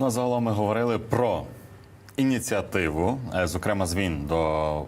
Ну, а загалом ми говорили про ініціативу, е, зокрема змін до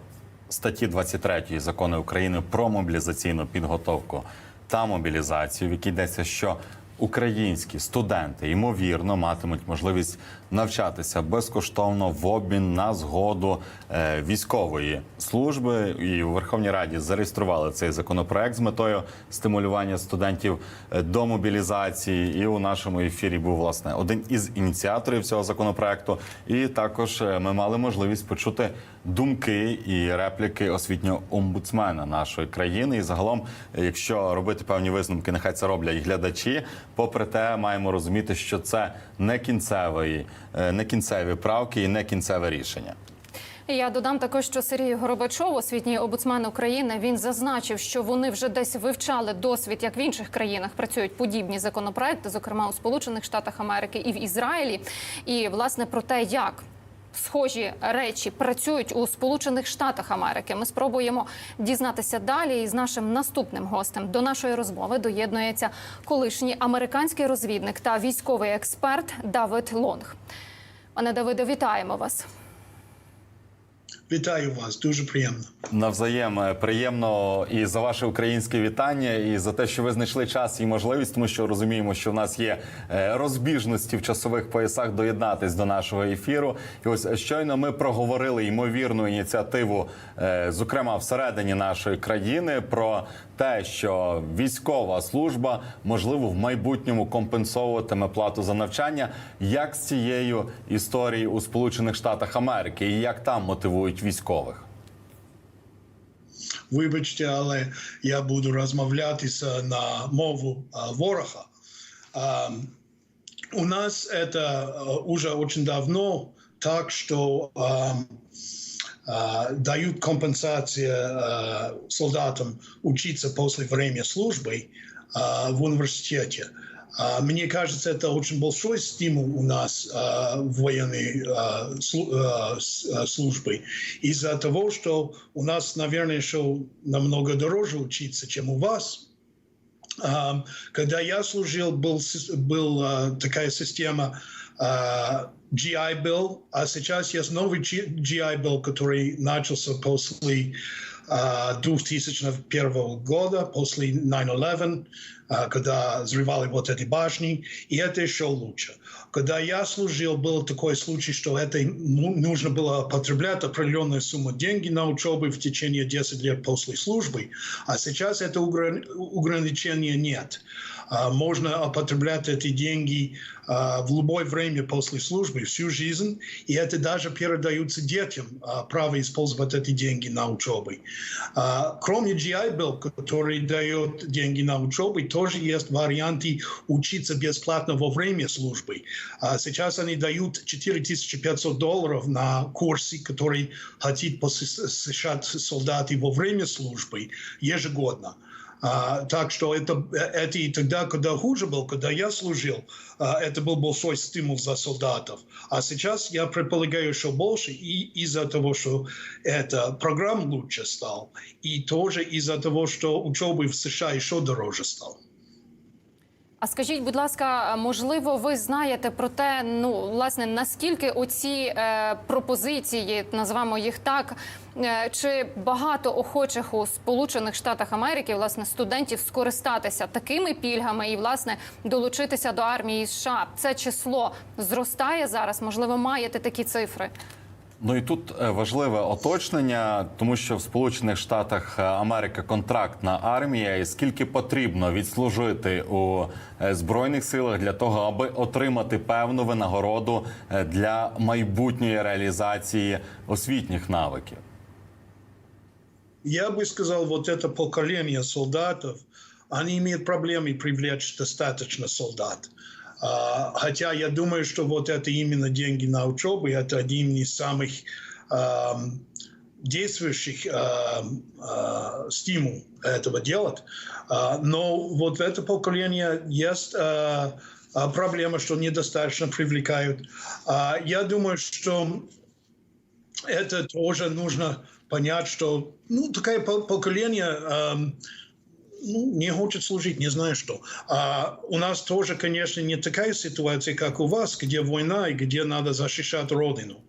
статті 23 закону України про мобілізаційну підготовку та мобілізацію, в якій йдеться, що українські студенти ймовірно матимуть можливість навчатися безкоштовно в обмін на згоду е, військової служби. І у Верховній Раді зареєстрували цей законопроект з метою стимулювання студентів е, до мобілізації. І у нашому ефірі був власне один із ініціаторів цього законопроекту. І також е, ми мали можливість почути думки і репліки освітнього омбудсмена нашої країни. І загалом, якщо робити певні висновки, нехай це роблять глядачі. Попри те, маємо розуміти, що це не кінцевий, е, не кінцеві правки і не кінцеве рішення. Я додам також, що Сергій Горобачов, освітній обуцмен України, він зазначив, що вони вже десь вивчали досвід, як в інших країнах працюють подібні законопроекти, зокрема у Сполучених Штатах Америки і в Ізраїлі. І власне про те, як схожі речі працюють у Сполучених Штатах Америки. Ми спробуємо дізнатися далі. І з нашим наступним гостем до нашої розмови доєднується колишній американський розвідник та військовий експерт Давид Лонг. Пане Давиде, вітаємо вас. Вітаю вас, дуже приємно. Навзаєм е, приємно і за ваше українське вітання, і за те, що ви знайшли час і можливість, тому що розуміємо, що в нас є е, розбіжності в часових поясах доєднатись до нашого ефіру. І ось е, щойно ми проговорили ймовірну ініціативу, зокрема всередині нашої країни, про те, що військова служба можливо в майбутньому компенсовуватиме плату за навчання. Як з цією історією у Сполучених Штатах Америки, і як там мотивують військових? Вибачте, але я буду розмовлятися на мову а, ворога. А, у нас это а, уже очень давно так, что дают компенсации солдатам учиться после времени службы в университете. А, Мне кажется, это очень большой стимул у нас а, в военной а, службе из-за того, что у нас, наверное, еще намного дороже учиться, чем у вас. Когда я служил, был, был такая система GI Bill, а сейчас есть новый GI Bill, который начался после а, 2001 года, после 9-11, а, когда взрывали вот эти башни, и это еще лучше. Когда я служил, был такой случай, что это ну, нужно было потреблять определенную сумму денег на учебу в течение 10 лет после службы, а сейчас это ограни- ограничения нет. А, Можно употреблять эти деньги а, в любое время после службы, всю жизнь, и это даже передаются детям, право использовать эти деньги на учебу. Кроме GI Bill, который дает деньги на учебу, тоже есть варианты учиться бесплатно во время службы. А Сейчас они дают 4500 долларов на курсы, которые хотят посещать солдаты во время службы ежегодно. А, так что это, это и тогда, когда хуже был, когда я служил, а, это был большой стимул за солдатов. А сейчас я предполагаю, что больше и из-за того, что эта программа лучше стал, и тоже из-за того, что учеба в США еще дороже стал. А скажіть, будь ласка, можливо, ви знаєте про те, ну власне наскільки оці е, пропозиції, назвемо їх так, е, чи багато охочих у Сполучених Штатах Америки власне студентів скористатися такими пільгами і власне долучитися до армії США? Це число зростає зараз? Можливо, маєте такі цифри? Ну і тут е, важливе оточнення, тому що в Сполучених Штатах е, Америки контрактна армія, і скільки потрібно відслужити у е, збройних силах для того, аби отримати певну винагороду е, для майбутньої реалізації освітніх навиків. Я бы сказал, вот это поколение солдатов, они имеют проблемы привлечь достаточно солдат. А, Хотя я думаю, что вот это именно деньги на учебу, это один из самых ам, действующих а, стимул этого делать. А, Но вот это поколение есть проблема, что недостаточно привлекают. Я думаю, что это тоже нужно понять, что ну, такое по- поколение эм, ну, не хочет служить, не знаю что. А у нас тоже, конечно, не такая ситуация, как у вас, где война и где надо защищать родину.